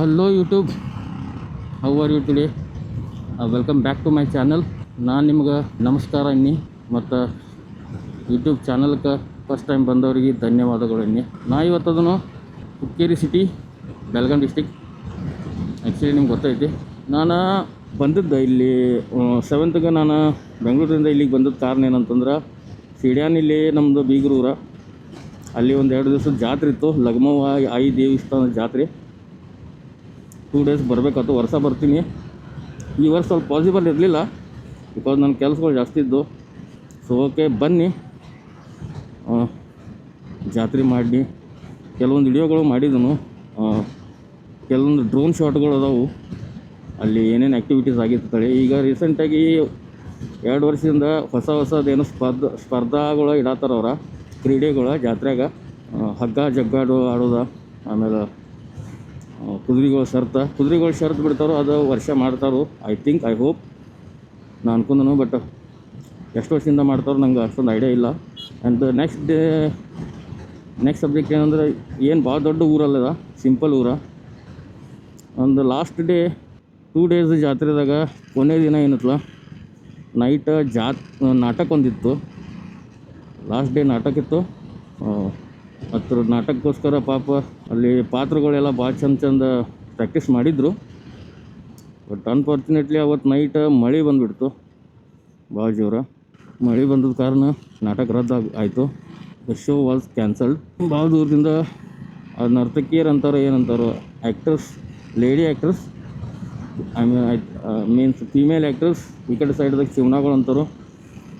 Hello YouTube how are you welcome back to my channel ನಾನು ನಿಮ್ಗೆ ನಮಸ್ಕಾರ ಅನ್ನಿ, ಮತ್ತು ಯೂಟ್ಯೂಬ್ ಚಾನಲ್ಗೆ ಫಸ್ಟ್ ಟೈಮ್ ಬಂದವರಿಗೆ ಧನ್ಯವಾದಗಳು ಅನ್ನಿ. ನಾ ಇವತ್ತದನು Hukkeri city Belgaum district actually ನಿಮ್ಗೆ ಗೊತ್ತೈತಿ. ನಾನು ಬಂದದ್ದು ಇಲ್ಲಿ ಸೆವೆಂತ್ಗೆ ನಾನು ಬೆಂಗಳೂರಿಂದ ಇಲ್ಲಿಗೆ ಬಂದದ್ದು ಕಾರಣ ಏನಂತಂದ್ರೆ ಸಿಡ್ಯಾನ್ ಇಲ್ಲಿ ನಮ್ಮದು ಬೀಗರೂರ. ಅಲ್ಲಿ ಒಂದು ಎರಡು ದಿವಸದ ಜಾತ್ರೆ ಇತ್ತು. ಲಗ್ಮವ ಆಯಿ ದೇವಸ್ಥಾನದ ಜಾತ್ರೆ. ಟೂ ಡೇಸ್ ಬರಬೇಕಾಯ್ತು, ವರ್ಷ ಬರ್ತೀನಿ. ಈ ವರ್ಷ ಸ್ವಲ್ಪ ಪಾಸಿಬಲ್ ಇರಲಿಲ್ಲ. ಬಿಕಾಸ್ ನನ್ನ ಕೆಲಸಗಳು ಜಾಸ್ತಿ ಇದ್ದು. ಸೊ ಓಕೆ ಬನ್ನಿ. ಜಾತ್ರೆ ಮಾಡಿ. ಕೆಲವೊಂದು ವಿಡಿಯೋಗಳು ಮಾಡಿದನು. ಕೆಲವೊಂದು ಡ್ರೋನ್ ಶಾಟ್ಗಳು ಅದಾವು. ಅಲ್ಲಿ ಏನೇನು ಆ್ಯಕ್ಟಿವಿಟೀಸ್ ಆಗಿರ್ತಾಳೆ ಈಗ ರೀಸೆಂಟಾಗಿ ಎರಡು ವರ್ಷದಿಂದ ಹೊಸ ಹೊಸದೇನು ಸ್ಪರ್ಧ, ಸ್ಪರ್ಧಾಗಳು ಇಡತ್ತಾರ ಅವ್ರ. ಕ್ರೀಡೆಗಳು ಜಾತ್ರೆಗೆ ಹಗ್ಗ ಜಗ್ಗಾಡು ಆಡೋದ. ಆಮೇಲೆ ಕುದುರೆಗಳು ಶರ್ತ, ಕುದುರೆಗಳು ಶರ್ತ್ ಬಿಡ್ತಾರೋ ಅದು ವರ್ಷ ಮಾಡ್ತಾರೋ? ಐ ಥಿಂಕ್ ಐ ಹೋಪ್ ನಾನು ಅನ್ಕೊಂಡನು ಬಟ್ ಎಷ್ಟು ವರ್ಷದಿಂದ ಮಾಡ್ತಾರೋ ನಂಗೆ ಅಷ್ಟೊಂದು ಐಡಿಯಾ ಇಲ್ಲ. And next day next subject ಏನಂದ್ರೆ, ಏನು ಭಾಳ ದೊಡ್ಡ ಊರಲ್ಲದ ಸಿಂಪಲ್ ಊರ. ಒಂದು ಲಾಸ್ಟ್ ಡೇ ಟೂ ಡೇಸ್ ಜಾತ್ರೆದಾಗ ಕೊನೆ ದಿನ ಏನತ್ಲ ನೈಟ್ ಜಾತ್, ನಾಟಕ ಒಂದಿತ್ತು. ಲಾಸ್ಟ್ ಡೇ ನಾಟಕ ಇತ್ತು. ಹತ್ರ ನಾಟಕಕ್ಕೋಸ್ಕರ ಪಾಪ ಅಲ್ಲಿ ಪಾತ್ರಗಳೆಲ್ಲ ಭಾಳ ಚಂದ ಚಂದ ಪ್ರಾಕ್ಟೀಸ್ ಮಾಡಿದರು. ಬಟ್ ಅನ್ಫಾರ್ಚುನೇಟ್ಲಿ ಅವತ್ತು ನೈಟ್ ಮಳೆ ಬಂದುಬಿಡ್ತು. ಭಾಳ ಜೋರ ಮಳೆ ಬಂದದ ಕಾರಣ ನಾಟಕ ರದ್ದು ಆಯಿತು. ದ ಶೋ ವಾಸ್ ಕ್ಯಾನ್ಸಲ್ಡ್ ಭಾಳ ದೂರದಿಂದ ಆ ನರ್ತಕಿಯರು ಅಂತಾರೆ ಏನಂತಾರೆ actress lady actress I mean means female actress ಈ ಕಡೆ ಸೈಡ್ದಾಗ ಚಿಮ್ನಾಗಳು ಅಂತಾರೋ,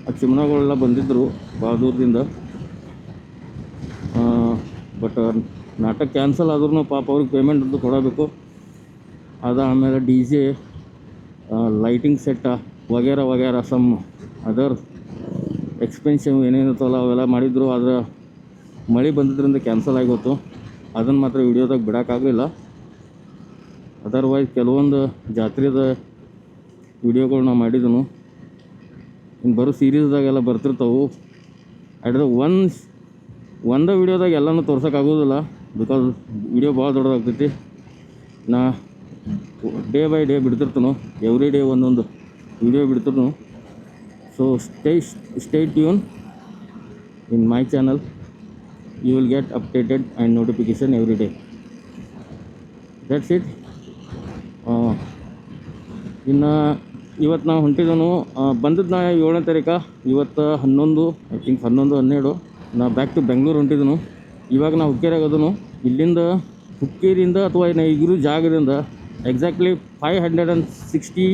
ಆ ಚಿಮ್ನಾಗಳೆಲ್ಲ ಬಂದಿದ್ದರು ಭಾಳ ದೂರದಿಂದ. ಬಟ್ ನಾಟಕ ಕ್ಯಾನ್ಸಲ್ ಆದ್ರೂ ಪಾಪ ಅವ್ರಿಗೆ ಪೇಮೆಂಟ್ ಅಂತೂ ಕೊಡಬೇಕು. ಅದು ಆಮೇಲೆ ಡಿ ಜೆ ಲೈಟಿಂಗ್ ಸೆಟ್ಟ ವಗೇರ ವಗೇರ ಸಮ್ ಅದರ್ ಎಕ್ಸ್ಪೆನ್ಸಿವ್ ಏನೇನಿರ್ತಲ್ಲ ಅವೆಲ್ಲ ಮಾಡಿದ್ರು. ಆದರೆ ಮಳೆ ಬಂದಿದ್ದರಿಂದ ಕ್ಯಾನ್ಸಲ್ ಆಗೋತು ಅದನ್ನು ಮಾತ್ರ ವಿಡಿಯೋದಾಗ ಬಿಡೋಕ್ಕಾಗಲಿಲ್ಲ. ಅದರ್ವೈಸ್ ಕೆಲವೊಂದು ಜಾತ್ರೆದ ವಿಡಿಯೋಗಳು ನಾವು ಮಾಡಿದ್ನು ಇನ್ನು ಬರೋ ಸೀರೀಸ್ದಾಗೆಲ್ಲ ಬರ್ತಿರ್ತಾವೆ. ಅಡ್ರೆ ಒನ್ ಒಂದೇ ವಿಡಿಯೋದಾಗ ಎಲ್ಲನೂ ತೋರ್ಸೋಕ್ಕಾಗೋದಿಲ್ಲ. ಬಿಕಾಸ್ ವಿಡಿಯೋ ಭಾಳ ದೊಡ್ಡದಾಗ್ತೈತಿ. ನಾ ಡೇ ಬೈ ಡೇ ಬಿಡ್ತಿರ್ತಾನೋ ಎವ್ರಿ ಡೇ ಒಂದೊಂದು video ಬಿಡ್ತಿರ್ನು so stay stay tune in my channel you will get updated and notification every day that's it ಇನ್ನು ಇವತ್ತು ನಾವು ಹೊಂಟಿದನು ಬಂದದ್ದು ನಾ ಏಳನೇ ತಾರೀಕು, ಇವತ್ತು ಹನ್ನೊಂದು ಐ ಥಿಂಕ್ ಹನ್ನೊಂದು, ಹನ್ನೆರಡು, ನಾ ಬ್ಯಾಕ್ ಟು ಬೆಂಗಳೂರು ಹೊಂಟಿದನು. ಇವಾಗ ನಾ ಹುಕ್ಕೇರಿಯಾಗದನು ಇಲ್ಲಿಂದ ಹುಕ್ಕೇರಿಯಿಂದ ಅಥವಾ ನಾ ಇಗಿರು ಜಾಗದಿಂದ exactly five hundred and sixty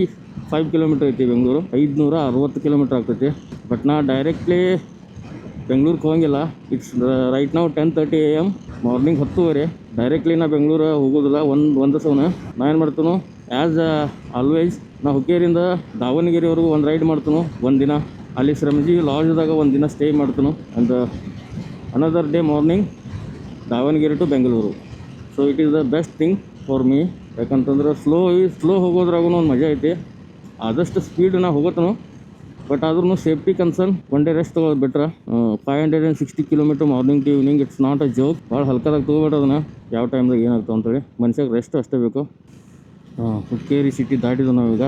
five kilometre ಐತಿ ಬೆಂಗಳೂರು. ಐದುನೂರ ಅರವತ್ತು ಕಿಲೋಮೀಟ್ರ್ ಆಗ್ತೈತಿ. ಬಟ್ ನಾ ಡೈರೆಕ್ಟ್ಲಿ ಬೆಂಗ್ಳೂರಿಗೆ ಹೋಗಂಗಿಲ್ಲ. ಇಟ್ಸ್ ರೈಟ್ ನಾವು ten thirty A M morning ಹತ್ತುವರೆ. ಡೈರೆಕ್ಟ್ಲಿ ನಾ ಬೆಂಗ್ಳೂರು ಹೋಗೋದಿಲ್ಲ, ಒಂದು ಒಂದು ಸವನ ನಾ ಏನು ಮಾಡ್ತೀನಿ ಆ್ಯಸ್ ಆಲ್ವೇಸ್ ನಾ ಹುಕ್ಕೇರಿಂದ ದಾವಣಗೆರೆವರೆಗೂ ಒಂದು ರೈಡ್ ಮಾಡ್ತೀನಿ, ಒಂದು ದಿನ. ಅಲ್ಲಿ ಶ್ರಮಜೀವಿ ಲಾಡ್ಜ್ದಾಗ ಒಂದು ದಿನ ಸ್ಟೇ ಮಾಡ್ತೀನಿ. And another day morning Davanagere to Bengaluru. So it is the best thing for me ಯಾಕಂತಂದ್ರೆ ಸ್ಲೋ ಸ್ಲೋ ಹೋಗೋದ್ರಾಗೂ ಒಂದು ಮಜಾ ಐತಿ. ಆದಷ್ಟು ಸ್ಪೀಡ್ ನಾ ಹೋಗೋತನು ಬಟ್ ಆದ್ರೂ safety concern one day rest ತೊಗೊಳೋದು ಬಿಟ್ರೆ five hundred and sixty kilometre morning to evening it's not a joke ಭಾಳ ಹಲ್ಕದಾಗ ತೊಗೋಬೇಡ ಅದನ್ನು. ಯಾವ ಟೈಮ್ದಾಗ ಏನಾಗ್ತಾವೆ ಅಂತೇಳಿ. ಮನುಷ್ಯಾಗ ರೆಸ್ಟ್ ಅಷ್ಟೇ ಬೇಕು. ಹುಕ್ಕೇರಿ ಸಿಟಿ ದಾಟಿದ್ವು ನಾವೀಗ.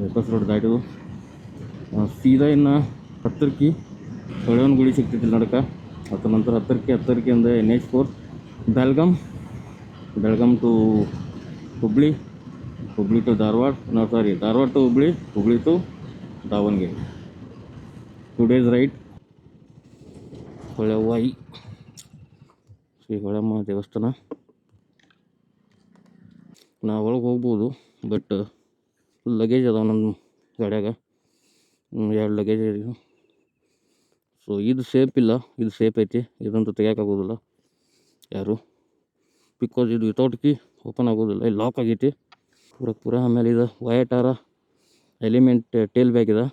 ಬೇಕಸ್ ರೋಡ್ ದಾಟಿದ್ವು. ಸೀದಾ ಇನ್ನು ಹತ್ತಿರಕ್ಕೆ ಹೊಳೆವನ್ ಗುಡಿ ಸಿಗ್ತೈತಿ ನಡಕ. ಅದ್ರ ನಂತರ Hattarki ಹತ್ತರ್ಕಿಯಿಂದ N H four Belgaum Belgaum to Hubli Hubli to Dharwad no sorry Dharwad to Hubli Hubli to Davanagere two days right ಹೊಳೆವಾಯಿ Shri Holemma ದೇವಸ್ಥಾನ. ನಾವು ಒಳಗೆ ಹೋಗ್ಬೋದು ಬಟ್ ಲಗೇಜ್ ಅದಾವ ನನ್ನ ಗಾಡ್ಯಾಗ. ಎರಡು ಲಗೇಜ್ ಇದೆ ಸೊ ಇದು ಸೇಫ್ ಇಲ್ಲ. ಇದು ಸೇಫ್ ಐತಿ. ಇದಂತೂ ತೆಗಿಯೋಕ್ಕಾಗೋದಿಲ್ಲ ಯಾರು. ಬಿಕಾಸ್ ಇದು ವಿತೌಟ್ ಕಿ ಓಪನ್ ಆಗೋದಿಲ್ಲ. ಇಲ್ಲಿ ಲಾಕ್ ಆಗೈತಿ. ಪೂರ ಪೂರ. ಆಮೇಲೆ ಇದು ವಯಟಾರ ಎಲಿಮೆಂಟ್ ಟೇಲ್ ಬ್ಯಾಗ್ ಇದೆ.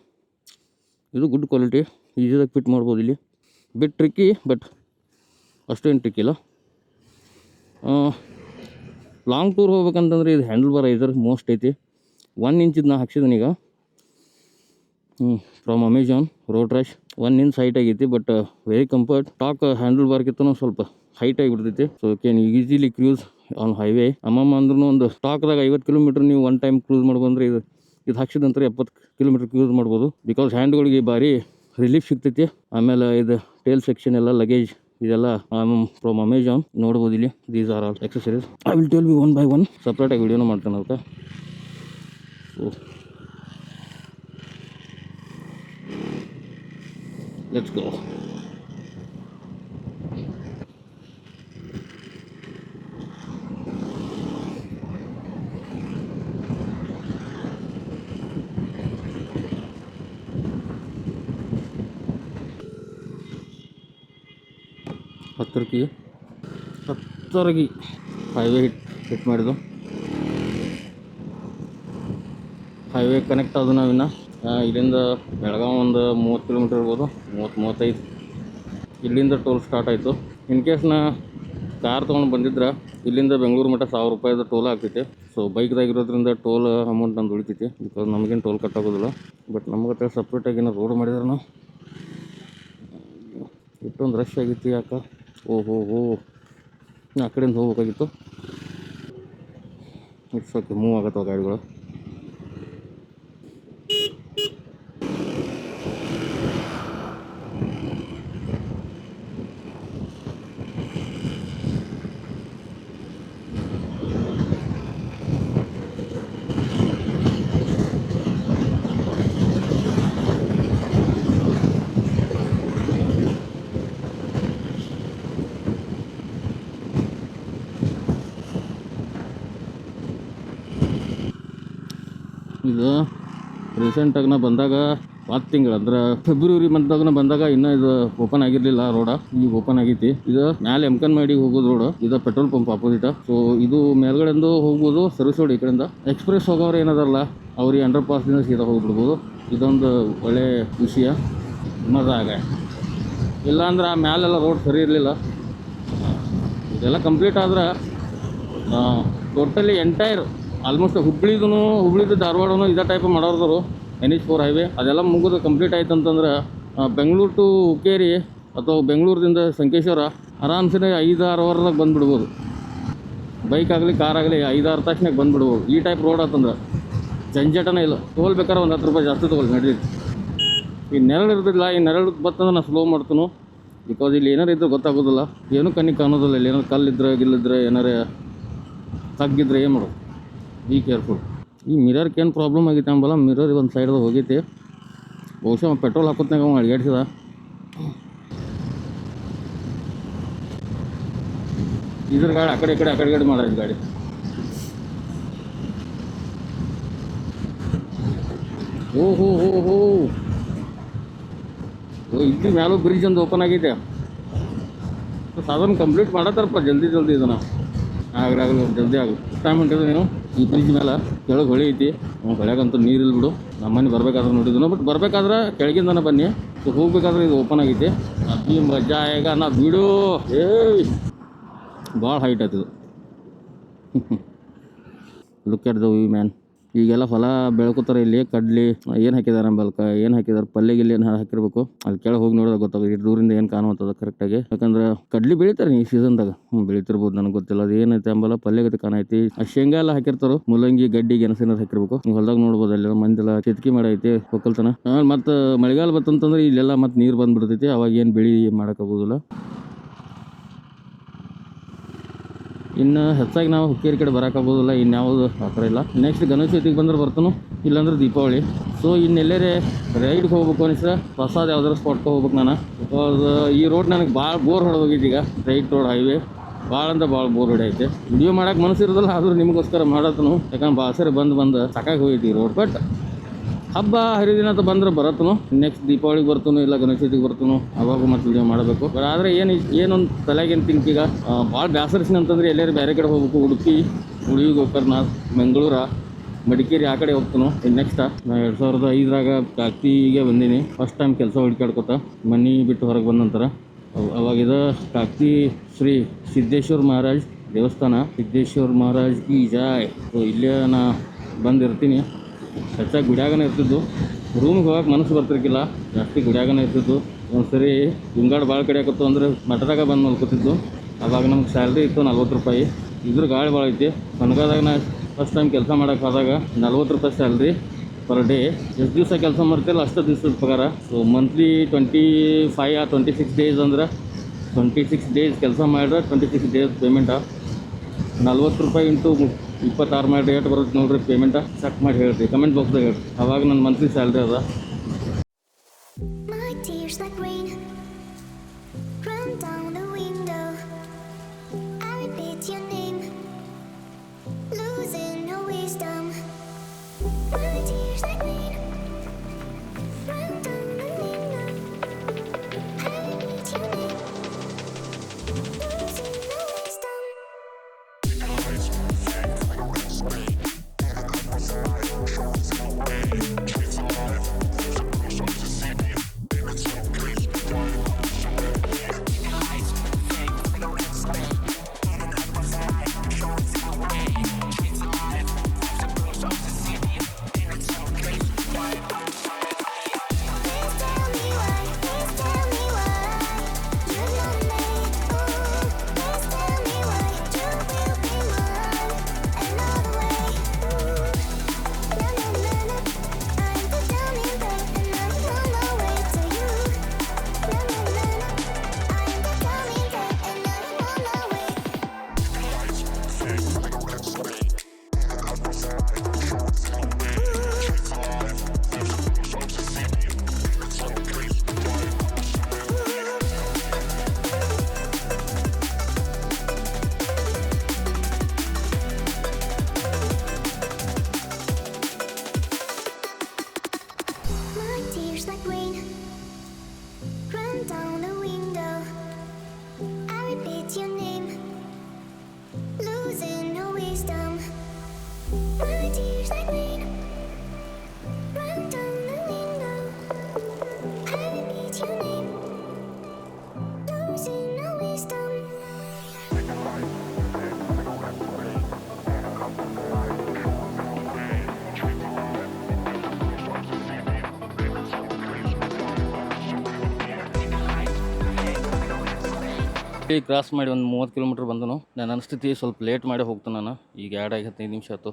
ಇದು ಗುಡ್ ಕ್ವಾಲಿಟಿ ಈಸಿಯಾಗಿ ಫಿಟ್ ಮಾಡ್ಬೋದು ಇಲ್ಲಿ. ಬಿಟ್ ಟ್ರಿಕ್ಕಿ ಬಟ್ ಅಷ್ಟೇನು ಟ್ರಿಕ್ಕಿಲ್ಲ ಲಾಂಗ್ ಟೂರ್ ಹೋಗ್ಬೇಕಂತಂದ್ರೆ ಇದು ಹ್ಯಾಂಡಲ್ ಬಾರ್ ಐದರ್ ಮೋಸ್ಟ್ ಐತಿ. ಒನ್ ಇಂಚಿದ್ದು ನಾ ಹಾಕ್ಸಿದ್ದೀನಿ ಈಗ. From Amazon road rash one in height ಆಗೈತಿ but very comfortable handle ಬಾರ್ಗಿಂತನೂ ಸ್ವಲ್ಪ height ಆಗಿಬಿಡ್ತೈತಿ. So can easily cruise on highway ಅಮ್ಮಮ್ಮ ಅಂದ್ರೂ ಒಂದು ಸ್ಟಾಕ್ದಾಗ ಐವತ್ತು ಕಿಲೋಮೀಟ್ರ್ ನೀವು ಒನ್ ಟೈಮ್ ಕ್ರೂಸ್ ಮಾಡ್ಬಂದ್ರೆ ಇದು ಇದು ಹಾಕ್ಸಿದಂತ ಎಪ್ಪತ್ತು ಕಿಲೋಮೀಟ್ರ್ ಕ್ರೂಸ್ ಮಾಡ್ಬೋದು. ಬಿಕಾಸ್ ಹ್ಯಾಂಡ್ಗಳಿಗೆ ಭಾರಿ ರಿಲೀಫ್ ಸಿಗ್ತೈತಿ. ಆಮೇಲೆ ಇದು ಟೇಲ್ ಸೆಕ್ಷನ್ ಎಲ್ಲ ಲಗೇಜ್ ಇದೆಲ್ಲ ಫ್ರಮ್ ಅಮೆಝಾನ್ ನೋಡ್ಬೋದು ಇಲ್ಲಿ these are all accessories I will tell be one by one ಸಪ್ರೇಟಾಗಿ ವಿಡಿಯೋನೂ ಮಾಡ್ತೇನೆ ಅದಕ್ಕೆ. ಸೊ ಲೆಟ್ಸ್ ಗೋ ಹತ್ತರಕ್ಕೆ ಹತ್ತರಗಿ ಹೈವೇ ಹಿಟ್ ಹಿಟ್ ಮಾಡಿದ್ದು. ಹೈವೇ ಕನೆಕ್ಟ್ ಆದ ನಾವಿನ್ನ ಇಲ್ಲಿಂದ ಬೆಳಗಾವಿ ಒಂದು ಮೂವತ್ತು ಕಿಲೋಮೀಟರ್ ಇರ್ಬೋದು. ಮೂವತ್ತು ಮೂವತ್ತೈದು. ಇಲ್ಲಿಂದ ಟೋಲ್ ಸ್ಟಾರ್ಟ್ ಆಯಿತು. ಇನ್ ಕೇಸ್ ನಾ ಕಾರ್ ತೊಗೊಂಡು ಬಂದಿದ್ರೆ, ಇಲ್ಲಿಂದ ಬೆಂಗಳೂರು ಮಟ್ಟ ಸಾವಿರ ರೂಪಾಯಿದ ಟೋಲ್ ಆಗ್ತೈತೆ. ಸೊ ಬೈಕ್ದಾಗಿರೋದ್ರಿಂದ ಟೋಲ್ ಅಮೌಂಟ್ ನಂದು ಉಳಿತೈತಿ. ಬಿಕಾಸ್ ನಮಗೇನು ಟೋಲ್ ಕಟ್ಟಾಗೋದಿಲ್ಲ ಬಟ್ ನಮ್ಗೆ ಸಪ್ರೇಟಾಗಿ ಏನೋ ರೋಡ್ ಮಾಡಿದ್ರು ನಾವು ಇಷ್ಟೊಂದು ರಶ್ ಆಗಿತ್ತು ಯಾಕ? ಓಹೋ ಹೋ ಆ ಕಡೆಯಿಂದ ಹೋಗ್ಬೇಕಾಗಿತ್ತು. ಇಟ್ಸ್ ಓಕೆ ಮೂವ್ ಆಗತ್ತವ ಗಾಡಿಗಳು. ಇದು ರೀಸೆಂಟಾಗಿ ನಾ ಬಂದಾಗ ಹತ್ತು ತಿಂಗಳು, ಅಂದ್ರೆ ಫೆಬ್ರವರಿ ಮಂತ್ದಾಗ ನಾ ಬಂದಾಗ ಇನ್ನೂ ಇದು ಓಪನ್ ಆಗಿರಲಿಲ್ಲ ರೋಡ ಈಗ ಓಪನ್ ಆಗೈತಿ. ಇದು ಮ್ಯಾಲೆ ಎಮ್ಕನ್ ಮಾಡಿ ಹೋಗೋದು ರೋಡ್ ಇದು ಪೆಟ್ರೋಲ್ ಪಂಪ್ ಅಪೋಸಿಟ್ ಸೊ ಇದು ಮೇಲ್ಗಡೆಯಿಂದ ಹೋಗ್ಬೋದು ಸರ್ವಿಸ್ ರೋಡ್ ಈ ಕಡೆಯಿಂದ ಎಕ್ಸ್ಪ್ರೆಸ್ ಹೋಗೋರು ಏನದಲ್ಲ ಅವ್ರಿಗೆ ಅಂಡರ್ ಪಾಸ್ದಿಂದ ಸೀದಾ ಹೋಗ್ಬಿಡ್ಬೋದು. ಇದೊಂದು ಒಳ್ಳೆ ವಿಷಯ. ಮದಾಗ ಇಲ್ಲಾಂದ್ರೆ ಆ ಮ್ಯಾಲೆಲ್ಲ ರೋಡ್ ಸರಿ ಇರಲಿಲ್ಲ. ಇದೆಲ್ಲ ಕಂಪ್ಲೀಟ್ ಆದ್ರೆ ಟೋಟಲಿ ಎಂಟೈರ್ ಆಲ್ಮೋಸ್ಟ್ ಹುಬ್ಳಿದೂ ಹುಬ್ಳಿದು ಧಾರವಾಡನೂ ಇದೇ ಟೈಪ್ ಮಾಡೋರ್ದರು ಎನ್ ಎಚ್ ಫೋರ್ ಹೈವೇ ಅದೆಲ್ಲ ಮುಗಿದು ಕಂಪ್ಲೀಟ್ ಆಯ್ತು ಅಂತಂದ್ರೆ ಬೆಂಗಳೂರು ಟು ಹುಕ್ಕೇರಿ ಅಥವಾ ಬೆಂಗಳೂರಿಂದ ಸಂಕೇಶ್ವರ ಆರಾಮ್ಸೆ ಐದು ಆರು ಅವರ್ದಾಗ ಬಂದುಬಿಡ್ಬೋದು. ಬೈಕ್ ಆಗಲಿ ಕಾರ್ ಆಗಲಿ ಐದಾರು ತಕ್ಷಣಕ್ಕೆ ಬಂದುಬಿಡ್ಬೋದು. ಈ ಟೈಪ್ ರೋಡ್ ಆತಂದ್ರೆ ಜಂಜಟನೇ ಇಲ್ಲ. ಟೋಲ್ ಬೇಕಾದ್ರೆ ಒಂದು ಹತ್ತು ರೂಪಾಯಿ ಜಾಸ್ತಿ ತೊಗೊಳ್ಳಿ ನಡೀತಿ ಈ ನೆರಳು ಇರ್ತಿಲ್ಲ ಈ ನೆರಳು ಬತ್ತಂದ್ರೆ ನಾನು ಸ್ಲೋ ಮಾಡ್ತೀನಿ. ಬಿಕಾಸ್ ಇಲ್ಲಿ ಏನಾರು ಇದ್ರೆ ಗೊತ್ತಾಗೋದಿಲ್ಲ. ಏನೂ ಕಣ್ಣಿಗೆ ಕಾಣೋದಿಲ್ಲ. ಇಲ್ಲಿ ಏನಾರು ಕಲ್ಲಿದ್ರೆ, ಗಿಲ್ಲಿದ್ರೆ, ಏನಾರ ತಗ್ಗಿದ್ರೆ ಏನು ಮಾಡೋದು? ಬಿ ಕೇರ್ಫುಲ್ ಈ ಮಿರರ್ಗೆ ಏನು ಪ್ರಾಬ್ಲಮ್ ಆಗೈತೆ ಅಂಬಲ್ಲ ಮಿರರ್ ಒಂದು ಸೈಡ್ದಾಗ ಹೋಗೈತಿ. ಬಹುಶಃ ಪೆಟ್ರೋಲ್ ಹಾಕೋತ್ನಾಗ ಅವ ಅಡ್ಗಾಡ್ಸಿದ ಇದ್ರ ಗಾಡಿ, ಆ ಕಡೆ, ಈ ಕಡೆ, ಆ ಕಡೆ ಗಾಡಿ ಮಾಡೋದು ಗಾಡಿ. ಓ, ಹೋ ಹೋ ಹೋ. ಇಲ್ಲಿ ಮ್ಯಾಲೂ ಬ್ರಿಡ್ಜ್ ಒಂದು ಓಪನ್ ಆಗೈತೆ. ಸಾಧಾರಣ ಕಂಪ್ಲೀಟ್ ಮಾಡತ್ತಾರಪ್ಪ, ಜಲ್ದಿ ಜಲ್ದಿ ಇದನ್ನು. ಆಗಲಿ ಜಲ್ದಿ ಆಗಲಿ ಟೈಮ್ ಹೊಂಟಿದೆ ನೀನು ಈ ಬ್ರಿಡ್ಜ್ ಮೇಲೆ ಕೆಳಗೆ ಹೊಳೆ ಐತಿ. ಅವ್ನು ಹೊಳ್ಯಾಗಂತೂ ನೀರಿಲ್ಲ ಬಿಡು. ನಮ್ಮನೆ ಬರ್ಬೇಕಾದ್ರೆ ನೋಡಿದ್ನು ಬಟ್ ಬರ್ಬೇಕಾದ್ರೆ ಕೆಳಗಿಂದನೇ ಬನ್ನಿ. ಹೋಗ್ಬೇಕಾದ್ರೆ ಇದು ಓಪನ್ ಆಗೈತಿ. ಅಬ್ಬಿ ಮಜಾ ಈಗ ನಾ ಬಿಡು. ಏಯ್! ಭಾಳ height ಆಯ್ತದು look at the view man ಈಗೆಲ್ಲ ಹೊಲ ಬೆಳ್ಕೊತಾರೆ ಇಲ್ಲಿ, ಕಡ್ಲಿ, ಏನು ಹಾಕಿದಾರೆ ಅಂಬಲ್ಕ ಏನು ಹಾಕಿದಾರೆ ಪಲ್ಯ ಗಿಲ್ಲಿ ಏನ್ ಹಾಕಿರ್ಬೇಕು? ಅಲ್ಲಿ ಕೆಳಗೆ ಹೋಗಿ ನೋಡಿದಾಗ ಗೊತ್ತಾಗ ದೂರಿಂದ ಏನು ಕಾಣುವಂಥದ್ದು ಕರೆಕ್ಟಾಗಿ ಯಾಕಂದ್ರೆ ಕಡ್ಲಿ ಬೆಳಿತಾರೆ ಈ ಸೀಸನ್ದಾಗ ಹ್ಞೂ ಬೆಳಿತಿರ್ಬೋದು, ನನಗೆ ಗೊತ್ತಿಲ್ಲ. ಅದು ಏನೈತೆ ಅಂಬಲ್ಲ ಪಲ್ಯ ಗತಿ ಕಾಣೈತಿ. ಆ ಶೇಂಗಾ ಎಲ್ಲ ಹಾಕಿರ್ತಾರೋ? ಮುಲ್ಲಂಗಿ ಗಡ್ಡಿ ಗೆಣಸಿನ ಹಾಕಿರ್ಬೇಕು. ಹೊಲದಾಗ ನೋಡ್ಬೋದು, ಅಲ್ಲಿ ಮಂದಿಲ್ಲ ಚಿತ್ಕಿ ಮಾಡೈತಿ ಒಕ್ಕಲ್ತನ. ಮತ್ತ ಮತ್ತೆ ಮಳೆಗಾಲ ಬತ್ತಂತಂದ್ರೆ ಇಲ್ಲೆಲ್ಲ ಮತ್ತೆ ನೀರು ಬಂದ್ಬಿಡ್ತೈತಿ. ಅವಾಗ ಏನು ಬೆಳಿ ಮಾಡೋಕ್ಕಾಗೋದಿಲ್ಲ ಇನ್ನು ಹೆಚ್ಚಾಗಿ ನಾವು ಹುಕ್ಕೇರಿ ಕಡೆ ಬರೋಕ್ಕಾಗೋದಿಲ್ಲ ಇನ್ಯಾವುದು ಆ ಥರ ಇಲ್ಲ. ನೆಕ್ಸ್ಟ್ ಗಣೇಶ ಚತುರ್ಥಿಗೆ ಬಂದ್ರೆ ಬರ್ತಾನು, ಇಲ್ಲಾಂದ್ರೆ ದೀಪಾವಳಿ. ಸೊ ಇನ್ನೆಲ್ಲೇ ರೈಡ್ಗೆ ಹೋಗ್ಬೇಕು ಅನಿಸ್ರೆ, ಪ್ರಸಾದ್ ಯಾವ್ದಾರು ಸ್ಪಾಟ್ಗೆ ಹೋಗ್ಬೇಕು ನಾನು. ಬಿಕಾಸ್ ಈ ರೋಡ್ ನನಗೆ ಭಾಳ ಬೋರ್ ಹೊಡೆದೋಗಿತ್ತು ಈಗ ರೈಟ್ ರೋಡ್ ಹೈವೇ ಭಾಳ ಅಂದ್ರೆ ಭಾಳ ಬೋರ್ ಹೊಡೆಯುತ್ತೆ ವಿಡಿಯೋ ಮಾಡಕ್ಕೆ ಮನಸ್ಸಿರೋದಿಲ್ಲ ಆದರೂ ನಿಮಗೋಸ್ಕರ ಮಾಡತ್ತನು. ಯಾಕಂದ್ರೆ ಭಾಳ ಸರಿ ಬಂದು ಬಂದು ಸಾಕಾಗಿ ಈ ರೋಡ್ ಬಟ್ ಹಬ್ಬ ಹರಿದಿನ ಅಂತ ಬಂದ್ರೆ ಬರತ್ತನು. ನೆಕ್ಸ್ಟ್ ದೀಪಾವಳಿಗೆ ಬರ್ತನು ಇಲ್ಲ ಗಣೇಶ ಚತುರ್ಥಿಗೆ ಬರ್ತನು ಅವಾಗ ಮತ್ತೆ ವಿಡಿಯೋ ಮಾಡಬೇಕು. ಬಟ್ ಆದರೆ ಏನು ಏನೊಂದು ತಲೆಗೇನು ತಿಂಕ್ ಈಗ ಭಾಳ ಬ್ಯಾಸರಿಸಿನ ಅಂತಂದ್ರೆ ಎಲ್ಲರೂ ಬೇರೆ ಕಡೆ ಹೋಗ್ಬೇಕು, ಉಡುಪಿ ಉಳಿವಿ ಗೋಕರ್ನಾಥ್ ಬೆಂಗಳೂರ ಮಡಿಕೇರಿ ಆ ಕಡೆ ಹೋಗ್ತನು. ನೆಕ್ಸ್ಟ್ ನಾ ಎರಡು ಸಾವಿರದ ಐದರಾಗ ಕಾಕ್ತಿಗೆ ಬಂದೀನಿ. ಫಸ್ಟ್ ಟೈಮ್ ಕೆಲಸ ಹುಡುಕಾಡ್ಕೊತ ಮನೆ ಬಿಟ್ಟು ಹೊರಗೆ ಬಂದ ನಂತರ. ಅವ್- ಅವಾಗಿದ ಕಾಕ್ತಿ ಶ್ರೀ ಸಿದ್ದೇಶ್ವರ ಮಹಾರಾಜ್ ದೇವಸ್ಥಾನ. ಸಿದ್ದೇಶ್ವರ ಮಹಾರಾಜ್ ಕಿ ಜಾಯ್ ಸೊ, ಇಲ್ಲೇ ನಾ ಬಂದಿರ್ತೀನಿ. ಹೆಚ್ಚಾಗಿ ಗುಡಿಯಾಗನೇ ಇರ್ತಿದ್ದು ರೂಮ್ಗೆ ಹೋಗಕ್ಕೆ ಮನಸ್ಸು ಬರ್ತಿರ್ಕಿಲ್ಲ. ಜಾಸ್ತಿ ಗುಡಿಯಾಗನೇ ಇರ್ತಿದ್ದು ಒಂದು ಸರಿ ಹಿಂಗಾಡು ಭಾಳ ಕಡೆ ಆಗುತ್ತೋ ಅಂದರೆ ಮಠದಾಗ ಬಂದು ಮಲ್ಕೋತಿದ್ದು ಅವಾಗ ನಮ್ಗೆ ಸ್ಯಾಲ್ರಿ ಇತ್ತು ನಲ್ವತ್ತು ರೂಪಾಯಿ. ಇದ್ರ ಗಾಳಿ ಭಾಳ ಐತಿ. ಕನಕದಾಗ ನಾ ಫಸ್ಟ್ ಟೈಮ್ ಕೆಲಸ ಮಾಡೋಕೆ ಹೋದಾಗ ನಲ್ವತ್ತು ರೂಪಾಯಿ ಸ್ಯಾಲ್ರಿ ಪರ್ ಡೇ ಎಷ್ಟು ದಿವಸ ಕೆಲಸ ಮಾಡ್ತಿಲ್ಲ ಅಷ್ಟು ದಿವಸದ ಪಗಾರ. ಸೊ ಮಂತ್ಲಿ ಟ್ವೆಂಟಿ ಫೈವ್ ಆ ಟ್ವೆಂಟಿ ಸಿಕ್ಸ್ ಡೇಸ್ ಅಂದ್ರೆ ಟ್ವೆಂಟಿ ಸಿಕ್ಸ್ ಡೇಸ್ ಕೆಲಸ ಮಾಡಿದ್ರೆ ಟ್ವೆಂಟಿ ಸಿಕ್ಸ್ ಡೇಸ್ ಪೇಮೆಂಟ ನಲ್ವತ್ತು ರೂಪಾಯಿ ಇಂಟು ಇಪ್ಪತ್ತಾರು ಮಾಡಿ ರೇಟ್ ಬರುತ್ತೆ ನೋಡ್ರಿ ಪೇಮೆಂಟ ಚೆಕ್ ಮಾಡಿ ಹೇಳ್ರಿ ಕಮೆಂಟ್ ಬಾಕ್ಸ್ದಾಗ ಹೇಳ್ರಿ ಅವಾಗ ನನ್ನ ಮಂತ್ಲಿ ಸ್ಯಾಲ್ರಿ ಅದ My tears like rain run down the window. I repeat your name, losing no wisdom. My tears like rain cross ಮಾಡಿ ಒಂದು ಮೂವತ್ತು ಕಿಲೋಮೀಟ್ರ್ ಬಂದನು. ನಾನು ಅನಿಸ್ತೈತಿ ಸ್ವಲ್ಪ ಲೇಟ್ ಮಾಡಿ ಹೋಗ್ತಾನೆ ನಾನು. ಈಗ ಎರಡು ಹದಿನೈದು ನಿಮಿಷ ಆಯ್ತು.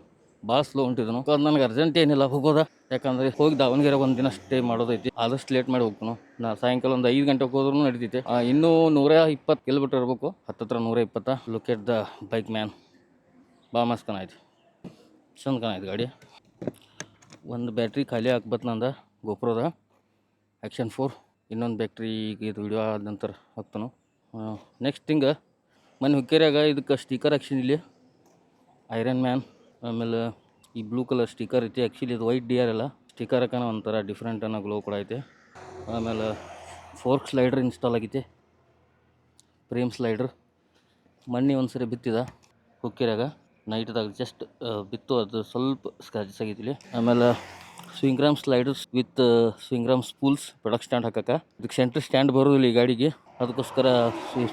ಭಾಳ ಸ್ಲೋ ಹೊಂಟಿದನು. ಅದು ನನಗೆ ಅರ್ಜೆಂಟ್ ಏನಿಲ್ಲ, ಹೋಗೋದ. ಯಾಕಂದ್ರೆ ಹೋಗಿ ದಾವಣಗೆರೆ ಒಂದು ದಿನ ಸ್ಟೇ ಮಾಡೋದೈತಿ. ಆದಷ್ಟು ಲೇಟ್ ಮಾಡಿ ಹೋಗ್ತಾನು. ನಾ ಸಾಯಂಕಾಲ ಒಂದು ಐದು ಗಂಟೆಗೆ ಹೋದ್ರೂ ನಡೀತೈತೆ. ಇನ್ನೂ ನೂರ ಇಪ್ಪತ್ತು ಕಿಲೋಮೀಟ್ರ್ ಇರಬೇಕು. ಹತ್ತತ್ರ ನೂರ ಇಪ್ಪತ್ತ. ಲೊಕೇಟ್ ದ ಬೈಕ್ ಮ್ಯಾನ್ ಭಾಳ ಮಸ್ತ್ ಆಯ್ತು. ಚಂದ ಕಾಣಾಯ್ತು ಗಾಡಿ. ಒಂದು ಬ್ಯಾಟ್ರಿ ಖಾಲಿ ಹಾಕ್ಬತ್ ನಂದ. ಗೋಪ್ರೋದ ಆ್ಯಕ್ಷನ್ ಫೋರ್ ಇನ್ನೊಂದು ಬ್ಯಾಟ್ರಿ ಈಗ ಇದು ವಿಡಿಯೋ ಆದ ನಂತರ ಹಾಕ್ತಾನು ನೆಕ್ಸ್ಟ್ ಹಿಂಗೆ ಮನೆ ಹುಕ್ಕೇರಿಯಾಗ ಇದಕ್ಕೆ ಸ್ಟಿಕರ್ ಹಾಕ್ಸಿನಿ ಇಲ್ಲಿ. ಐರನ್ ಮ್ಯಾನ್ ಆಮೇಲೆ ಈ ಬ್ಲೂ ಕಲರ್ ಸ್ಟಿಕರ್ ಐತಿ. ಆ್ಯಕ್ಚುಲಿ ಇದು ವೈಟ್ ಡಿಯರ್ ಅಲ್ಲ. ಸ್ಟಿಕರ್ ಹಾಕೋಣ ಒಂಥರ ಡಿಫ್ರೆಂಟ್ ಅನ್ನೋ ಗ್ಲೋ ಕೂಡ ಐತೆ. ಆಮೇಲೆ ಫೋರ್ಕ್ ಸ್ಲೈಡ್ರ್ ಇನ್ಸ್ಟಾಲ್ ಆಗೈತಿ. ಫ್ರೇಮ್ ಸ್ಲೈಡ್ರ್ ಮಣ್ಣಿ ಒಂದು ಸರಿ ಬಿತ್ತಿದ ಹುಕ್ಕೇರಿಯಾಗ. ನೈಟ್ದಾಗ ಜಸ್ಟ್ ಬಿತ್ತು. ಅದು ಸ್ವಲ್ಪ ಸ್ಕ್ರಾಚಸ್ ಇಲ್ಲಿ. ಆಮೇಲೆ swingarm sliders with swingarm spools product stand ಹಾಕಕ್ಕೆ ಇದಕ್ಕೆ ಸೆಂಟ್ರ್ ಸ್ಟ್ಯಾಂಡ್ ಬರೋದಿಲ್ಲ ಈ ಗಾಡಿಗೆ. ಅದಕ್ಕೋಸ್ಕರ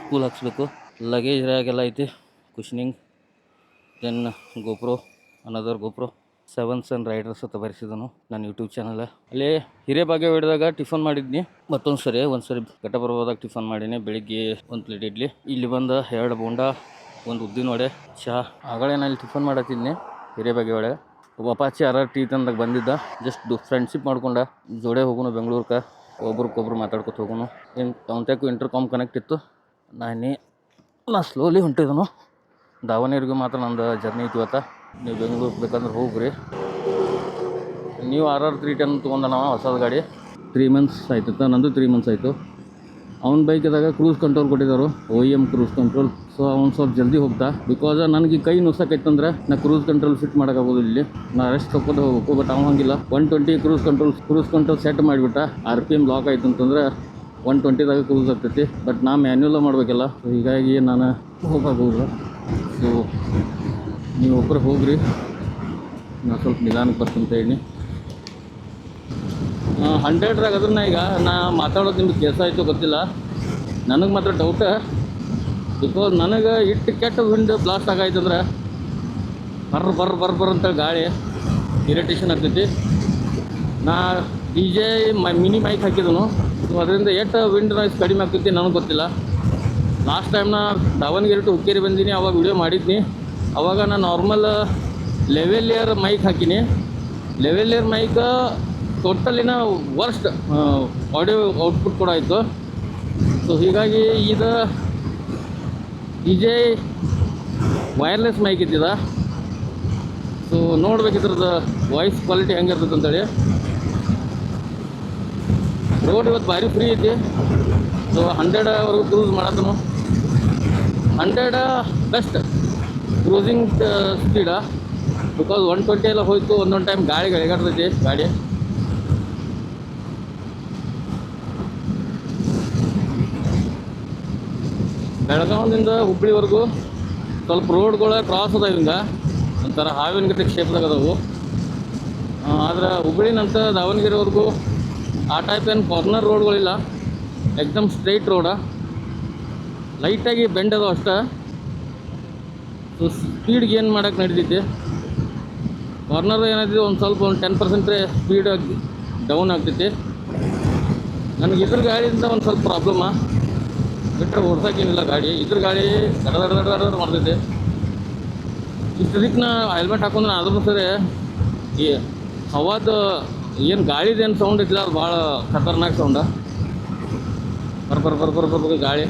ಸ್ಪೂಲ್ ಹಾಕ್ಸ್ಬೇಕು. ಲಗೇಜ್ ರ್ಯಾಗೆಲ್ಲ ಐತಿ. Cushioning then GoPro another GoPro seven Sun Riders ಅಂತ ಬರೆಸಿದನು ನನ್ನ ಯೂಟ್ಯೂಬ್ ಚಾನಲ್ ಅಲ್ಲಿ ಹಿರೇಬಾಗೆ ಹಿಡಿದಾಗ ಟಿಫನ್ ಮಾಡಿದ್ನಿ. ಮತ್ತೊಂದು ಸರಿ, ಒಂದು ಸರಿ ಘಟಬರ ಹೋದಾಗ ಟಿಫನ್ ಮಾಡಿನಿ. ಬೆಳಿಗ್ಗೆ ಒಂದು ಪ್ಲೇಟ್ ಇಡ್ಲಿ. ಇಲ್ಲಿ ಬಂದ ಎರಡು ಬೋಂಡ, ಒಂದು ಉದ್ದಿನ ವಡೆ ಚಹಾ ಆಗಳೇನಲ್ಲಿ ಟಿಫನ್ ಮಾಡತ್ತಿದ್ನಿ ಹಿರೇಬಾಗೆ ಒಳಗೆ. ಒಬ್ಬ ಅಪಾಚಿ ಆರ್ ಆರ್ ಟಿ ತಂದಾಗ ಬಂದಿದ್ದ. ಜಸ್ಟ್ ಫ್ರೆಂಡ್ಶಿಪ್ ಮಾಡ್ಕೊಂಡ ಜೋಡೆ ಹೋಗೋಣ ಬೆಂಗ್ಳೂರ್ಗೆ ಒಬ್ರಿಗೊಬ್ರು ಮಾತಾಡ್ಕೊತ ಹೋಗೋಣ ಏನು ಅವನ್ತ್ಯಾಕು ಇಂಟರ್ ಕಾಮ್ ಕನೆಕ್ಟ್ ಇತ್ತು. ನಾನೇ ನಾ ಸ್ಲೋಲಿ ಹೊಂಟಿದನು. ದಾವಣಗೆರೆಗೂ ಮಾತ್ರ ನಂದು ಜರ್ನಿ ಐತಿ ಇವತ್ತು. ನೀವು ಬೆಂಗ್ಳೂರು ಬೇಕಂದ್ರೆ ಹೋಗ್ರಿ. ನೀವು ಆರ್ ಆರ್ ತ್ರೀ ಟೆನ್ ತೊಗೊಂಡ ನಾವು ಹೊಸದ ಗಾಡಿ. ತ್ರೀ ಮಂತ್ಸ್ ಆಯ್ತು ನಂದು ತ್ರೀ ಮಂತ್ಸ್ ಆಯಿತು. ಅವ್ನ ಬೈಕ್ದಾಗ ಕ್ರೂಸ್ ಕಂಟ್ರೋಲ್ ಕೊಟ್ಟಿದ್ದಾರೆ O M cruise control so ಅವ್ನು ಸ್ವಲ್ಪ ಜಲ್ದಿ ಹೋಗ್ತಾ. ಬಿಕಾಸ್ ನನಗೆ ಕೈ ನುಸಕೈತಂದ್ರೆ ನಾ ಕ್ರೂಸ್ ಕಂಟ್ರೋಲ್ ಫಿಟ್ ಮಾಡೋಕ್ಕಾಗೋದು ಇಲ್ಲಿ. ನಾ ರೆಸ್ಟ್ ತಗೊಂಡು ಹೋಗ್ಬೇಕು ಬಟ್ ಅವ್ನು ಹಂಗಿಲ್ಲ. One twenty cruise control cruise control set ಮಾಡಿಬಿಟ್ಟ. ಆರ್ ಪಿ ಎಂ ಲಾಕ್ ಆಯ್ತು ಅಂತಂದ್ರೆ ಒನ್ ಟ್ವೆಂಟಿದಾಗ ಕ್ರೂಸ್ ಆಗ್ತೈತಿ. ಬಟ್ ನಾ ಮ್ಯಾನ್ಯಲ್ಲ ಮಾಡಬೇಕಲ್ಲ ಹೀಗಾಗಿ ನಾನು ಹೋಗೋಕ್ಕಾಗೋದಿಲ್ಲ ಸೊ ನೀವು ಒಬ್ಬರು ಹೋಗ್ರಿ. ನಾನು ಸ್ವಲ್ಪ ನಿಧಾನಕ್ಕೆ ಬರ್ತಂತ ಹೇಳಿ. ಹಂಡ್ರೆಡ್ರಾಗ ಅದನ್ನ ಈಗ ನಾ ಮಾತಾಡೋದು ನಿಮ್ಗೆ ಕೆಲಸ ಆಯಿತು ಗೊತ್ತಿಲ್ಲ. ನನಗೆ ಮಾತ್ರ ಡೌಟ ಬಿಕಾಸ್ ನನಗೆ ಇಟ್ಟು ಕೆಟ್ಟ ವಿಂಡ್ ಬ್ಲಾಸ್ಟ್ ಆಗಾಯ್ತಂದ್ರೆ ಬರ್ರ ಬರ್ರ ಬರ್ರ ಬರ್ರ ಅಂತ ಗಾಳಿ ಇರಿಟೇಷನ್ ಆಗ್ತೈತಿ. ನಾ ಡಿ ಜೆ ಮಿನಿ ಮೈಕ್ ಹಾಕಿದನು. ಅದರಿಂದ ಎಷ್ಟು ವಿಂಡ್ ನಾಯ್ಸ್ ಕಡಿಮೆ ಆಗ್ತೈತಿ ನನಗೆ ಗೊತ್ತಿಲ್ಲ. ಲಾಸ್ಟ್ ಟೈಮ್ ನಾ ದಾವಣಗೆರೆ ಟು ಹುಕ್ಕೇರಿ ಬಂದೀನಿ, ಅವಾಗ ವಿಡಿಯೋ ಮಾಡಿದ್ನಿ. ಅವಾಗ ನಾನು ನಾರ್ಮಲ್ ಲೆವೆಲ್ ಇಯರ್ ಮೈಕ್ ಹಾಕಿನಿ. ಲೆವೆಲಿಯರ್ ಮೈಕ್ ಟೋಟಲಿನ ವರ್ಸ್ಟ್ ಆಡಿಯೋ ಔಟ್ಪುಟ್ ಕೂಡ ಆಯಿತು. ಸೊ ಹೀಗಾಗಿ ಇದು ಇಜೆ ವೈರ್ಲೆಸ್ ಮೈಕ್ ಇದ್ದಿದ. ಸೊ ನೋಡ್ಬೇಕಿದ್ರದ್ದು ವಾಯ್ಸ್ ಕ್ವಾಲಿಟಿ ಹೆಂಗಿರ್ತದೆ ಅಂತೇಳಿ. ರೋಡ್ ಇವತ್ತು ಭಾರಿ ಫ್ರೀ ಐತಿ. ಸೊ ಹಂಡ್ರೆಡ್ವರೆಗೂ cruise ಮಾಡತ್ತನು hundred best cruising speed because one twenty ಎಲ್ಲ ಹೋಯ್ತು, ಒಂದೊಂದು ಟೈಮ್ ಗಾಳಿ ಗಳಿಗಾಡ್ತೈತಿ ಗಾಡಿ ಬೆಳಗಾವಿಯಿಂದ ಹುಬ್ಬಳ್ಳಿವರೆಗೂ ಸ್ವಲ್ಪ ರೋಡ್ಗಳ ಕ್ರಾಸ್ ಅದ ಹಿಂಗೆ ಒಂಥರ ಹಾವಿನ ಗತಿ ಶೇಪ್ದಾಗ ಅದಾವು. ಆದ್ರೆ ಹುಬ್ಳಿ ನಂತರ ದಾವಣಗೆರೆವರೆಗೂ ಆ ಟೈಪ್ ಏನು ಕಾರ್ನರ್ ರೋಡ್ಗಳಿಲ್ಲ. ಎಕ್ದಮ್ ಸ್ಟ್ರೈಟ್ ರೋಡ ಲೈಟಾಗಿ ಬೆಂಡ್ ಅದಾವ ಅಷ್ಟೇ. ಸೊ ಸ್ಪೀಡ್ಗೆ ಏನು ಮಾಡೋಕ್ಕೆ ನಡೀತೈತಿ. ಕಾರ್ನರ್ ಏನಾಯ್ತದೆ ಒಂದು ಸ್ವಲ್ಪ ಒಂದು ಟೆನ್ ಪರ್ಸೆಂಟ್ರೆ ಸ್ಪೀಡ್ ಡೌನ್ ಆಗ್ತೈತಿ. ನನಗೆ ಇದ್ರ ಗಾಡಿಯಿಂದ ಒಂದು ಸ್ವಲ್ಪ ಪ್ರಾಬ್ಲಮ್ಮ ಬಿಟ್ಟರೆ ಓಡ್ಸೋಕ್ಕೇನಿಲ್ಲ ಗಾಡಿ. ಇದ್ರ ಗಾಡಿ ದಡ ದಡ ದಡ ದಡ ಮಾಡ್ತೈತೆ ಇಷ್ಟದಕ್ಕೆ ನಾ ಹೆಲ್ಮೆಟ್ ಹಾಕೊಂಡ್ರೆ ಆದ್ರೂ ಸರಿ, ಈ ಹವಾದ ಏನು ಗಾಳಿದು ಏನು ಸೌಂಡ್ ಐತಿಲ್ಲ ಅದು ಭಾಳ ಖತರ್ನಾಕ್ ಸೌಂಡ ಬರ್ ಬರ್ ಬರ್ ಬರ್ ಗಾಳಿ.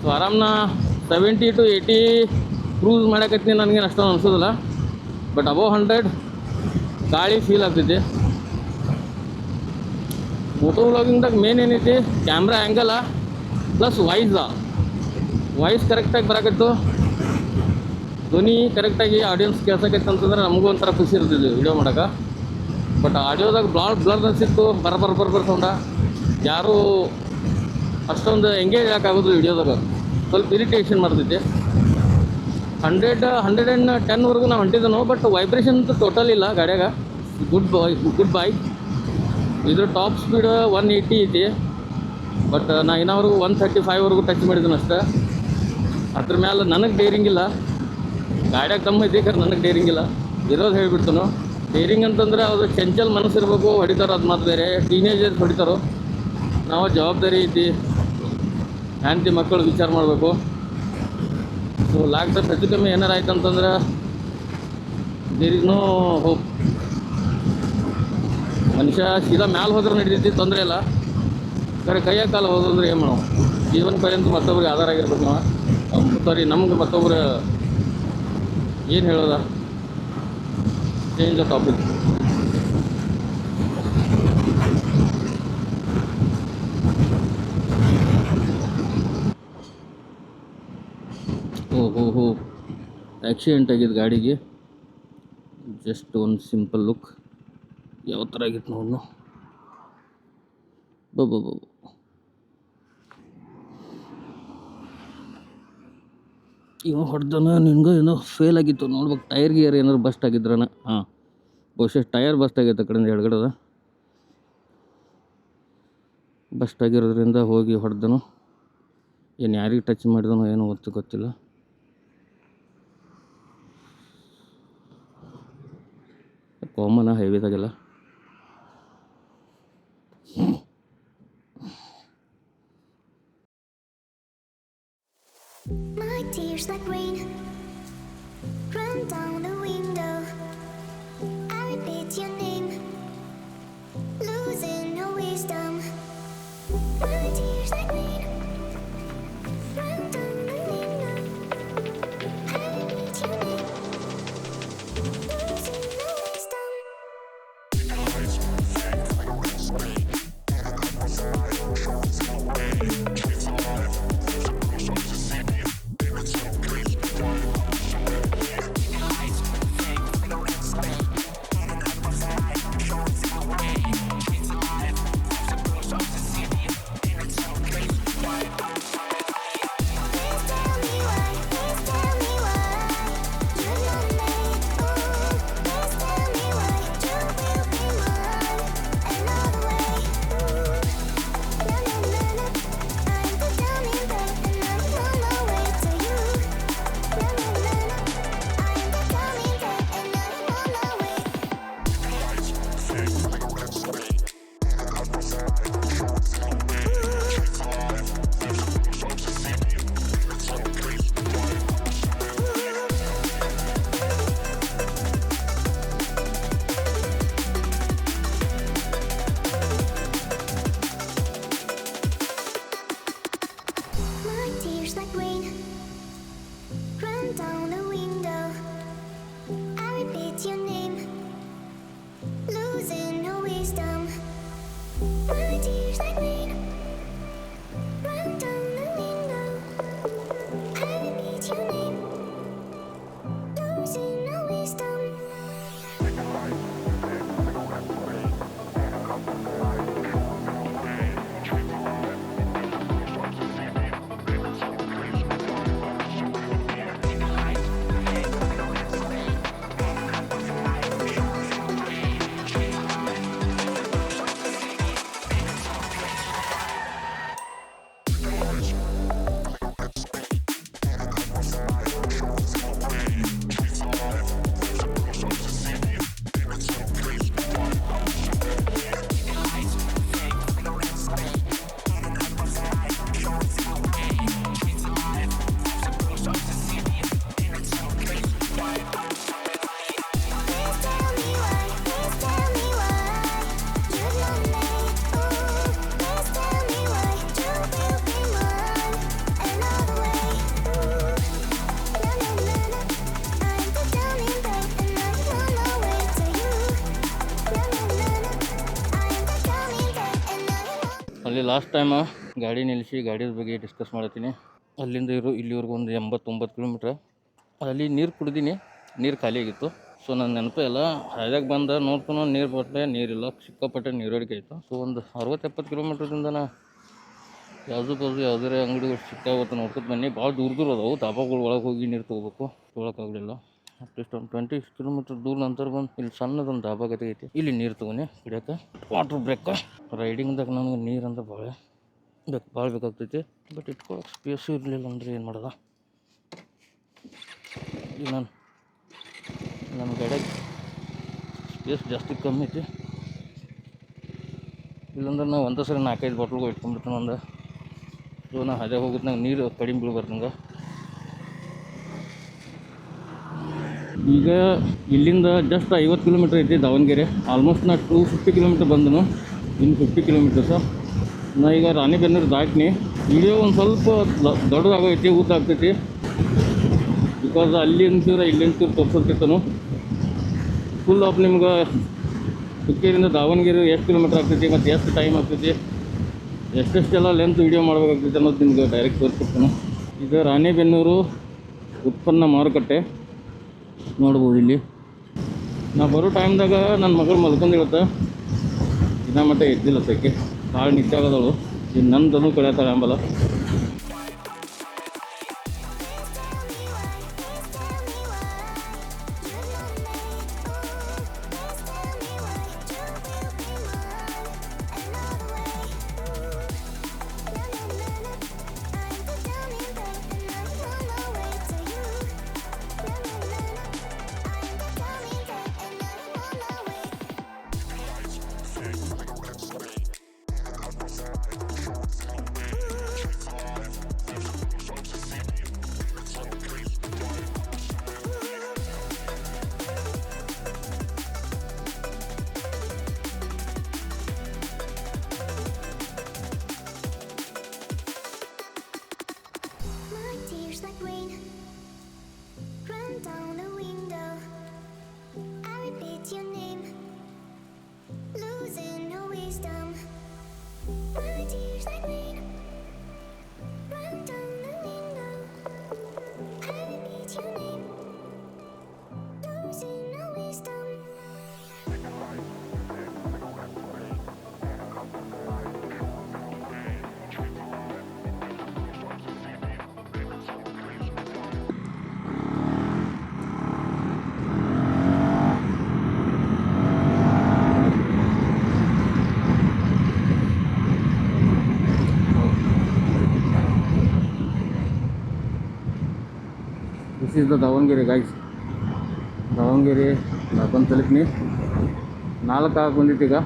ಸೊ ಆರಾಮ್ನ ಸೆವೆಂಟಿ ಟು ಏಯ್ಟಿ ಕ್ರೂಸ್ ಮಾಡೋಕತ್ತೀನಿ ನನಗೇನು ಅಷ್ಟೊಂದು ಅನಿಸೋದಿಲ್ಲ. ಬಟ್ ಅಬೌವ್ ಹಂಡ್ರೆಡ್ ಗಾಳಿ ಫೀಲ್ ಆಗ್ತೈತಿ ಮೋಟೋ ವ್ಲಾಗಿಂಗ್ದಾಗ ಮೇನ್ ಏನೈತಿ? Camera angle plus voice voice ಕರೆಕ್ಟಾಗಿ ಬರಾಕತ್ತು. ಧ್ವನಿ ಕರೆಕ್ಟಾಗಿ ಆಡಿಯನ್ಸ್ ಕೇಳ್ಸಕೈತೆ ಅಂತಂದ್ರೆ ನಮಗೂ ಒಂಥರ ಖುಷಿ ಇರ್ತಿದ್ವಿ ವಿಡಿಯೋ ಮಾಡೋಕೆ ಬಟ್ ಆಡಿಯೋದಾಗ ಭಾಳ ಬ್ಲರ್ ಅನ್ಸಿತ್ತು, ಬರ ಬರ ಬರ ಬರ ಸೌಂಡ. ಯಾರೂ ಅಷ್ಟೊಂದು ಎಂಗೇಜ್ ಆಗೋದು ವಿಡಿಯೋದಾಗ ಸ್ವಲ್ಪ ಇರಿಟೇಷನ್ ಮಾಡ್ತಿದ್ದೆ ಹಂಡ್ರೆಡ್ ಹಂಡ್ರೆಡ್ ಆ್ಯಂಡ್ ಟೆನ್ವರೆಗೂ ನಾವು ಹೊಂಟಿದ್ದನು ಬಟ್ ವೈಬ್ರೇಷನ್ ಅಂತೂ ಟೋಟಲ್ ಇಲ್ಲ ಗಾಡಿಯಾಗ. ಗುಡ್ ಬಾಯ್ ಗುಡ್ ಬಾಯ್ ಇದ್ರ ಟಾಪ್ ಸ್ಪೀಡ್ ಒನ್ ಏಯ್ಟಿ ಐತಿ. ಬಟ್, ನಾ ಇನ್ನವರೆಗೂ ಒನ್ ಥರ್ಟಿ ಫೈವ್ವರೆಗೂ ಟಚ್ ಮಾಡಿದ್ದೀನಿ ಅಷ್ಟೇ. ಅದ್ರ ಮೇಲೆ ನನಗೆ ಡೇರಿಂಗ್ ಇಲ್ಲ. ಗಾಡ್ಯಾಗ ತಮ್ಮ ಖರೆ ನನಗೆ ಡೇರಿಂಗ್ ಇಲ್ಲ. ಇರೋದು ಹೇಳಿಬಿಡ್ತಾನು. ಡೇರಿಂಗ್ ಅಂತಂದ್ರೆ ಅದು ಚಂಚಲ್ ಮನಸ್ಸು ಇರಬೇಕು ಹೊಡಿತಾರೋ ಅದು ಮಾತು ಬೇರೆ. ಟೀನೇಜರ್ಸ್ ಹೊಡಿತಾರೋ. ನಾವು ಜವಾಬ್ದಾರಿ ಐತಿ ಹೆಂಡತಿ ಮಕ್ಕಳು ವಿಚಾರ ಮಾಡಬೇಕು. ಸೊ ಲಾಕ್ಡೌನ್ ಹೆಚ್ಚು ಕಮ್ಮಿ ಏನಾರು ಆಯ್ತು ಅಂತಂದ್ರೆ ದೇರ್ ಇಸ್ ನೋ ಹೋಪ್ ಮನುಷ್ಯ ಸೀದಾ ಮ್ಯಾಲೆ ಹೋದ್ರೆ ನಡೀತೈತಿ ತೊಂದರೆ ಇಲ್ಲ. ಕರೆ ಕೈಯ ಕಾಲ ಹೋದ್ರೆ ಏನು ಮಾಡೋ ಜೀವನ ಪರ್ಯಂತ ಮತ್ತೊಬ್ಬರಿಗೆ ಆಧಾರ ಆಗಿರ್ಬೇಕು ನಾವು. ಸಾರಿ, ನಮ್ಗೆ ಮತ್ತೊಬ್ರು ಏನು ಹೇಳೋದ? ಚೇಂಜ್ ದ ಟಾಪಿಕ್ ಓ ಹೋ ಹೋ ಆಕ್ಸಿಡೆಂಟ್ ಆಗಿದ್ದು ಗಾಡಿಗೆ ಜಸ್ಟ್ ಒಂದು ಸಿಂಪಲ್ ಲುಕ್ ಯಾವ ಥರ ಆಗಿತ್ತು ನೋಡು ಬಬ್ಬ ಬಬ್ಬ ಇವ ಹೊಡೆದನ, ನಿನಗೂ ಏನೋ ಫೇಲ್ ಆಗಿತ್ತು. ನೋಡ್ಬೇಕು ಟೈರ್ ಗಿಯರ್ ಏನಾರು ಬಸ್ಟ್ ಆಗಿದ್ರನ? ಹಾಂ. ಬಹುಶಃ ಟೈರ್ ಬಸ್ಟ್ ಆಗೈತೆ ಕಡೆಯಿಂದ ಎಡಗಡೆದ ಬಸ್ಟ್ ಆಗಿರೋದ್ರಿಂದ ಹೋಗಿ ಹೊಡೆದನು. ಏನು ಯಾರಿಗೆ ಟಚ್ ಮಾಡಿದನೋ ಏನೋ ಗೊತ್ತು ಗೊತ್ತಿಲ್ಲ. ಕಾಮನ್ ಹೈವೇದಾಗೆಲ್ಲ My tears like rain run down the window. I repeat your name, last time ಗಾಡಿ ನಿಲ್ಲಿಸಿ ಗಾಡಿ ಬಗ್ಗೆ ಡಿಸ್ಕಸ್ ಮಾಡ್ತೀನಿ ಅಲ್ಲಿಂದ ಇರೋ, ಇಲ್ಲಿವರೆಗೂ ಒಂದು ಎಂಬತ್ತೊಂಬತ್ತು ಕಿಲೋಮೀಟ್ರ್ ಅಲ್ಲಿ ನೀರು ಕುಡ್ದೀನಿ, ನೀರು ಖಾಲಿ ಆಗಿತ್ತು. ಸೊ ನನ್ನ ನೆನಪು ಇಲ್ಲ. ಹಾಯ್ದಾಗ ಬಂದ ನೋಡ್ಕೊಂಡು ನೀರು ಬಟ್ಟೆ ನೀರಿಲ್ಲ ಸಿಕ್ಕಾಪಟ್ಟೆ ನೀರಡಿಕೆ ಆಯಿತು ಸೊ ಒಂದು ಅರವತ್ತು ಎಪ್ಪತ್ತು ಕಿಲೋಮೀಟ್ರದಿಂದ ನಾನು ಯಾವುದು ಬಾಜು ಯಾವುದೇ ಅಂಗಡಿಗಳು ಸಿಕ್ಕಾವತ್ತು ನೋಡ್ಕೊತ ಬನ್ನಿ ಭಾಳ ದೂರ ದೂರ ಅದಾವು. ಡಾಬಾಗಳು ಒಳಗೆ ಹೋಗಿ ನೀರು ತೊಗೋಬೇಕು. ತೊಗೊಳಕ್ಕಾಗಲಿಲ್ಲ ಅಟ್ಲೀಸ್ಟ್ ಒಂದು ಟ್ವೆಂಟಿ ಕಿಲೋಮೀಟ್ರ್ ದೂರ ನಂತರ ಬಂದು ಇಲ್ಲಿ ಸಣ್ಣದೊಂದು ಡಾಬಾ ಗತಿ ಐತಿ ಇಲ್ಲಿ ನೀರು ತೊಗೊಂಡೆ ಕುಡಿಯೋಕೆ ವಾಟ್ರ್ ಬ್ರೇಕ್ ರೈಡಿಂಗ್ದಾಗ ನನಗೆ ನೀರು ಅಂದ್ರೆ ಭಾಳ ಬೇಕು, ಭಾಳ ಬೇಕಾಗ್ತೈತಿ. ಬಟ್ ಇಟ್ಕೊಳಕ್ಕೆ ಸ್ಪೇಸು ಇರಲಿಲ್ಲ ಅಂದ್ರೆ ಏನು ಮಾಡೋದ? ಈಗ ನಾನು ನನ್ನ ಗಾಡಿಯಾಗ ಸ್ಪೇಸ್ ಜಾಸ್ತಿ ಕಮ್ಮಿ ಐತಿ. ಇಲ್ಲಾಂದ್ರೆ ನಾವು ಒಂದೇ ಸರಿ ನಾಲ್ಕೈದು ಬಾಟ್ಲ್ಗಳು ಇಟ್ಕೊಂಡ್ಬಿಡ್ತೀನಿ ಒಂದು ಸೊ ನಾನು ಅದೇ ಹೋಗಿದ್ನಾಗ ನೀರು ಕಡಿಮೆ ಬೀಳ್ಬಾರ್ದು ನಂಗೆ. ಈಗ ಇಲ್ಲಿಂದ ಜಸ್ಟ್ ಐವತ್ತು ಕಿಲೋಮೀಟ್ರ್ ಐತಿ ದಾವಣಗೆರೆ. ಆಲ್ಮೋಸ್ಟ್ ನಾ ಟೂ ಫಿಫ್ಟಿ ಕಿಲೋಮೀಟರ್ ಬಂದನು. ಇನ್ನು ಫಿಫ್ಟಿ ಕಿಲೋಮೀಟರ್ಸ ನಾ ಈಗ ರಾಣಿಬೆನ್ನೂರು ದಾಟ್ನಿ. ವಿಡಿಯೋ ಒಂದು ಸ್ವಲ್ಪ ದೊಡ್ಡದಾಗೈತಿ, ಊಟ ಆಗ್ತೈತಿ. ಬಿಕಾಸ್ ಅಲ್ಲಿ ಅಂತೀರ ಇಲ್ಲಿ ಅಂತೀರ ತೋರ್ಸೋತಿರ್ತನು ಫುಲ್ ಆಫ್ ನಿಮ್ಗೆ ಹುಕ್ಕೇರಿಯಿಂದ ದಾವಣಗೆರೆ ಎಷ್ಟು ಕಿಲೋಮೀಟ್ರ್ ಆಗ್ತೈತಿ, ಮತ್ತು ಎಷ್ಟು ಟೈಮ್ ಆಗ್ತೈತಿ, ಎಷ್ಟೆಷ್ಟೆಲ್ಲ ಲೆಂತ್ ವೀಡಿಯೋ ಮಾಡ್ಬೇಕಾಗ್ತೈತೆ ಅನ್ನೋದು ನಿಮ್ಗೆ ಡೈರೆಕ್ಟ್ ತೋರಿಸ್ಕೊಡ್ತಾನೆ. ಇದು ರಾಣಿಬೆನ್ನೂರು ಉತ್ಪನ್ನ ಮಾರುಕಟ್ಟೆ. ನೋಡ್ಬೋದು ಇಲ್ಲಿ. ನಾ ಬರೋ ಟೈಮ್ದಾಗ ನನ್ನ ಮಗಳು ಮಲ್ಕೊಂಡಿರುತ್ತೆ ಇನ್ನ ಮಟ್ಟ ಎದ್ದಿಲ್ಲ ಸಕ್ಕೆ ಭಾಳ ನಿತ್ಯ ಆಗದವಳು ಇನ್ನು ನಂದನು ಕಡೆ ಅಂಬಲ್ಲ this is the Davangere guys Davangere ಬಂದು ತಲುಪಿನಿ. ನಾಲ್ಕು ಆಗಿ ಬಂದಿತ್ತು ಈಗ.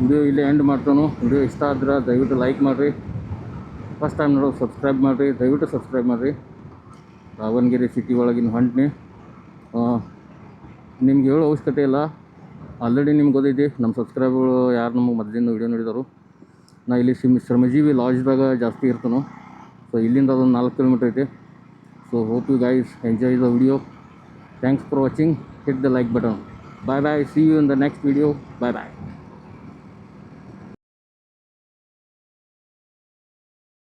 ವಿಡಿಯೋ ಇಲ್ಲೇ ಎಂಡ್ ಮಾಡ್ತಾನು. ವಿಡಿಯೋ ಇಷ್ಟ ಆದ್ರೆ ದಯವಿಟ್ಟು ಲೈಕ್ ಮಾಡಿರಿ. ಫಸ್ಟ್ ಟೈಮ್ ನೋಡೋ ಸಬ್ಸ್ಕ್ರೈಬ್ ಮಾಡಿರಿ. ದಯವಿಟ್ಟು ಸಬ್ಸ್ಕ್ರೈಬ್ ಮಾಡಿರಿ. ದಾವಣಗೆರೆ ಸಿಟಿ ಒಳಗಿನ ಹೊಂಟ್ನಿ. ನಿಮ್ಗೆ ಹೇಳೋ ಅವಶ್ಯಕತೆ ಇಲ್ಲ. ಆಲ್ರೆಡಿ ನಿಮ್ಗೆ ಗೊತ್ತೈತಿ. ನಮ್ಮ ಸಬ್ಸ್ಕ್ರೈಬ್ಗಳು ಯಾರು ನಮಗೆ ಮೊದಲಿಂದ ವಿಡಿಯೋ ನೋಡಿದಾರು ನಾ ಇಲ್ಲಿ ಶ್ರಮಜೀವಿ ಲಾಡ್ಜ್ದಾಗ ಜಾಸ್ತಿ ಇರ್ತಾನು. ಸೊ ಇಲ್ಲಿಂದ ಅದೊಂದು ನಾಲ್ಕು ಕಿಲೋಮೀಟರ್ ಐತೆ so hope you guys enjoy the video thanks for watching hit the like button bye bye see you in the next video bye bye